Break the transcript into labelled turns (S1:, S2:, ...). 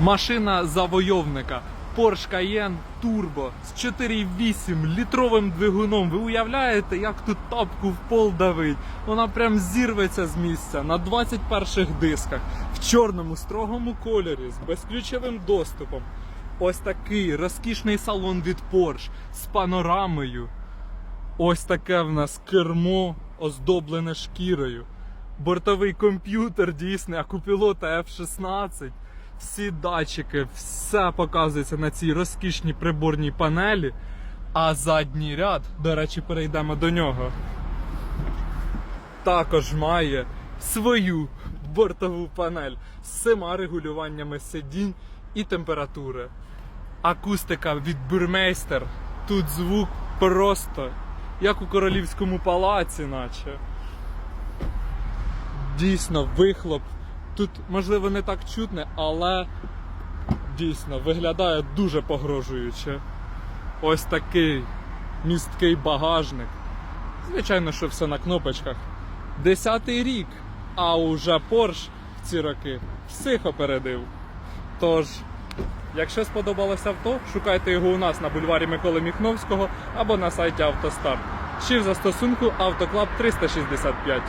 S1: Машина завойовника. Porsche Cayenne Turbo з 4,8 літровим двигуном. Ви уявляєте, як тут тапку в пол давить? Вона прям зірветься з місця на 21 дисках в чорному строгому кольорі з безключовим доступом. Ось такий розкішний салон від Porsche з панорамою. Ось таке в нас кермо оздоблене шкірою. Бортовий комп'ютер дійсний, у F-16. Всі датчики, все показується на цій розкішній приборній панелі. А задній ряд, до речі, перейдемо до нього. Також має свою бортову панель з сема регулюваннями сидінь і температури. Акустика від Burmeister. Тут звук просто як у королівському палаці, наче. Дійсно, вихлоп. Тут, можливо, не так чутне, але дійсно виглядає дуже погрожуюче. Ось такий місткий багажник. Звичайно, що все на кнопочках. Десятий рік, а уже Porsche в ці роки всіх опередив. Тож, якщо сподобалось авто, шукайте його у нас на бульварі Миколи Міхновського або на сайті Автостар. Чи в застосунку Автоклаб 365.